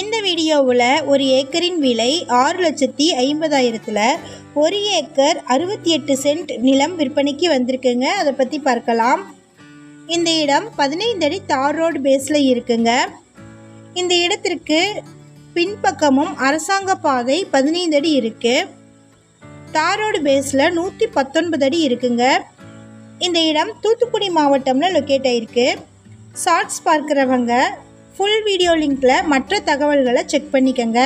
இந்த வீடியோவில் ஒரு ஏக்கரின் விலை ஆறு லட்சத்தி ஐம்பதாயிரத்தில் ஒரு ஏக்கர் அறுபத்தி எட்டு சென்ட் நிலம் விற்பனைக்கு வந்திருக்குங்க. அதை பற்றி பார்க்கலாம். இந்த இடம் பதினைந்து அடி தார் ரோடு பேஸில் இருக்குங்க. இந்த இடத்திற்கு பின்பக்கமும் அரசாங்க பாதை பதினைந்து அடி இருக்குது தார் ரோடு பேஸில் நூற்றி பத்தொன்பது அடி இருக்குங்க. இந்த இடம் தூத்துக்குடி மாவட்டம்ல லொக்கேட் ஆயிருக்கு. ஷார்ட்ஸ் பார்க்குறவங்க ஃபுல் வீடியோ லிங்க்கில் மற்ற தகவல்களை செக் பண்ணிக்கோங்க.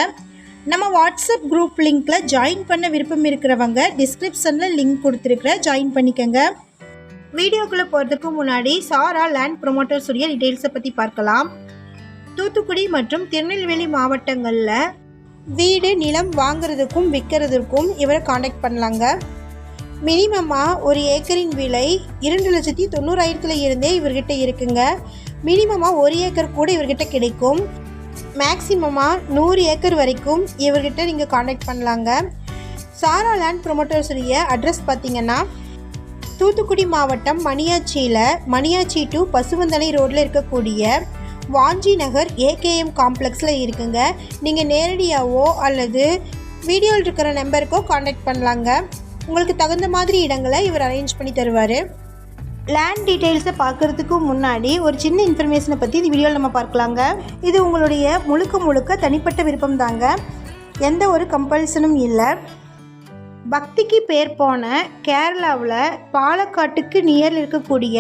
நம்ம வாட்ஸ்அப் குரூப் லிங்க்கில் ஜாயின் பண்ண விருப்பம் இருக்கிறவங்க டிஸ்கிரிப்ஷனில் லிங்க் கொடுத்துருக்குற ஜாயின் பண்ணிக்கோங்க. வீடியோக்குள்ளே போகிறதுக்கு முன்னாடி சாரா லேண்ட் ப்ரொமோட்டர்ஸ் உடைய டீட்டெயில்ஸை பற்றி பார்க்கலாம். தூத்துக்குடி மற்றும் திருநெல்வேலி மாவட்டங்களில் வீடு நிலம் வாங்குறதுக்கும் விற்கிறதுக்கும் இவரை காண்டாக்ட் பண்ணலாங்க. மினிமமாக ஒரு ஏக்கரின் விலை இரண்டு லட்சத்தி தொண்ணூறாயிரத்தில் இருந்தே இவர்கிட்ட இருக்குங்க. மினிமமாக ஒரு ஏக்கர் கூட இவர்கிட்ட கிடைக்கும். மேக்ஸிமமாக நூறு ஏக்கர் வரைக்கும் இவர்கிட்ட நீங்கள் காண்டாக்ட் பண்ணலாங்க. சாரா லேண்ட் ப்ரொமோட்டர்ஸுடைய அட்ரஸ் பார்த்தீங்கன்னா தூத்துக்குடி மாவட்டம் மணியாச்சியில் மணியாச்சி டு பசுவந்தலை ரோட்டில் இருக்கக்கூடிய வாஞ்சி நகர் ஏகேஎம் காம்ப்ளெக்ஸில் இருக்குங்க. நீங்கள் நேரடியாகவோ அல்லது வீடியோவில் இருக்கிற நம்பருக்கோ காண்டாக்ட் பண்ணலாங்க. உங்களுக்கு தகுந்த மாதிரி இடங்களை இவர் அரேஞ்ச் பண்ணி தருவார். லேண்ட் டீட்டெயில்ஸை பார்க்குறதுக்கு முன்னாடி ஒரு சின்ன இன்ஃபர்மேஷனை பற்றி இந்த வீடியோவில் நம்ம பார்க்கலாங்க. இது உங்களுடைய முழுக்க முழுக்க தனிப்பட்ட விருப்பம் தாங்க எந்த ஒரு கம்பல்சனும் இல்லை. பக்திக்கு பேர் போன கேரளாவில் பாலக்காட்டுக்கு நியரில் இருக்கக்கூடிய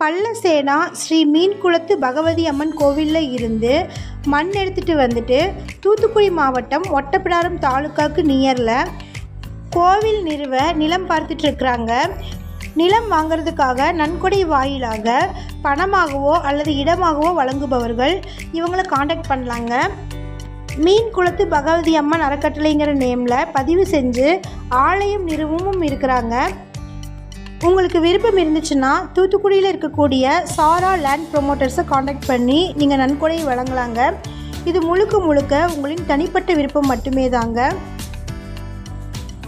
பல்லசேனா ஸ்ரீ மீன்குளத்து பகவதி அம்மன் கோவிலில் இருந்து மண் எடுத்துகிட்டு வந்துட்டு தூத்துக்குடி மாவட்டம் ஒட்டப்பிடாரம் தாலுக்காவுக்கு நியரில் கோவில் நிறுவ நிலம் பார்த்துட்ருக்குறாங்க நிலம் வாங்குறதுக்காக நன்கொடை வாயிலாக பணமாகவோ அல்லது இடமாகவோ வழங்குபவர்கள் இவங்களை காண்டாக்ட் பண்ணலாங்க. மீன் குளத்து பகவதி அம்மன் அறக்கட்டளைங்கிற நேமில் பதிவு செஞ்சு ஆலயம் நிறுவமும் இருக்கிறாங்க. உங்களுக்கு விருப்பம் இருந்துச்சுன்னா தூத்துக்குடியில் இருக்கக்கூடிய சாரா லேண்ட் ப்ரொமோட்டர்ஸை காண்டாக்ட் பண்ணி நீங்கள் நன்கொடை வழங்கலாங்க. இது முழுக்க முழுக்க உங்களின் தனிப்பட்ட விருப்பம் மட்டுமே தாங்க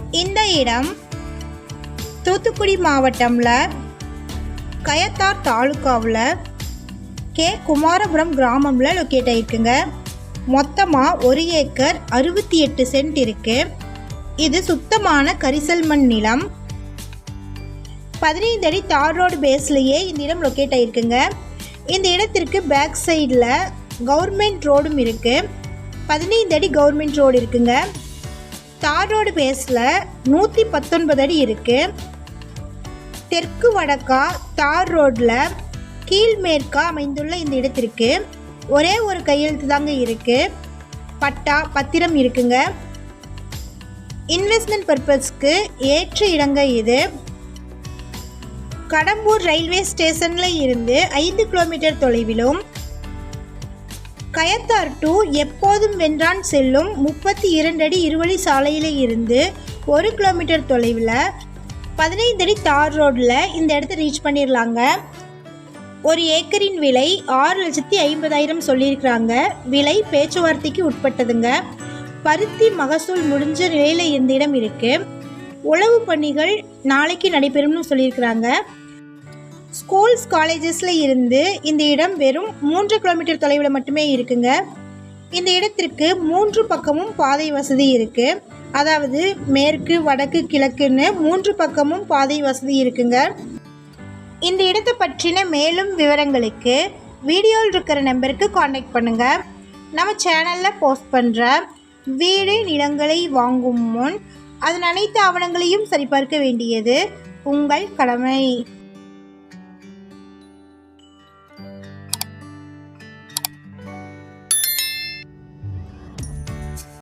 இந்த இடம் தூத்துக்குடி மாவட்டம்ல கயத்தார் தாலுக்காவில் கே. குமாரபுரம் கிராமம்ல லொக்கேட் ஆகிருக்குங்க மொத்தமாக ஒரு ஏக்கர் அறுபத்தி எட்டு சென்ட் இருக்கு. இது சுத்தமான கரிசல் மண் நிலம். பதினைந்து அடி தார் ரோடு பேஸ்லேயே இந்த இடம் லொக்கேட் ஆகிருக்குங்க இந்த இடத்திற்கு பேக் சைடில் கவர்மெண்ட் ரோடும் இருக்குது பதினைந்து அடி கவர்மெண்ட் ரோடு இருக்குங்க. தார் ரோடு பேஸில் நூற்றி பத்தொன்பது அடி இருக்குது தெற்கு வடக்கா தார் ரோட்டில் கீழ்மேற்கா அமைந்துள்ள இந்த இடத்திற்கு ஒரே ஒரு கையெழுத்து தாங்க இருக்குது பட்டா பத்திரம் இருக்குங்க. இன்வெஸ்ட்மெண்ட் பர்பஸ்க்கு ஏற்ற இடங்க இது. கடம்பூர் ரயில்வே ஸ்டேஷனில் இருந்து ஐந்து கிலோமீட்டர் தொலைவிலும் கயத்தார் டு எப்போதும் வென்றான் செல்லும் முப்பத்தி இரண்டு அடி இருவழி சாலையில் இருந்து ஒரு கிலோமீட்டர் தொலைவில் பதினைந்து அடி தார் ரோட்டில் இந்த இடத்த ரீச் பண்ணிடலாங்க. ஒரு ஏக்கரின் விலை ஆறு லட்சத்தி ஐம்பதாயிரம் சொல்லியிருக்கிறாங்க. விலை பேச்சுவார்த்தைக்கு உட்பட்டதுங்க. பருத்தி மகசூல் முடிஞ்ச நிலையில் இந்த இடம் இருக்குது உழவு பணிகள் நாளைக்கு நடைபெறும்னு சொல்லியிருக்கிறாங்க. ஸ்கூல்ஸ் காலேஜஸில் இருந்து இந்த இடம் வெறும் மூன்று கிலோமீட்டர் தொலைவில் மட்டுமே இருக்குங்க. இந்த இடத்திற்கு மூன்று பக்கமும் பாதை வசதி இருக்குது அதாவது மேற்கு வடக்கு கிழக்குன்னு மூன்று பக்கமும் பாதை வசதி இருக்குங்க. இந்த இடத்தை பற்றின மேலும் விவரங்களுக்கு வீடியோவில் இருக்கிற நம்பருக்கு காண்டாக்ட் பண்ணுங்கள் நம்ம சேனலில் போஸ்ட் பண்ணுற வீடு நிலங்களை வாங்கும் முன் அதன் அனைத்து ஆவணங்களையும் சரிபார்க்க வேண்டியது உங்கள் கடமை.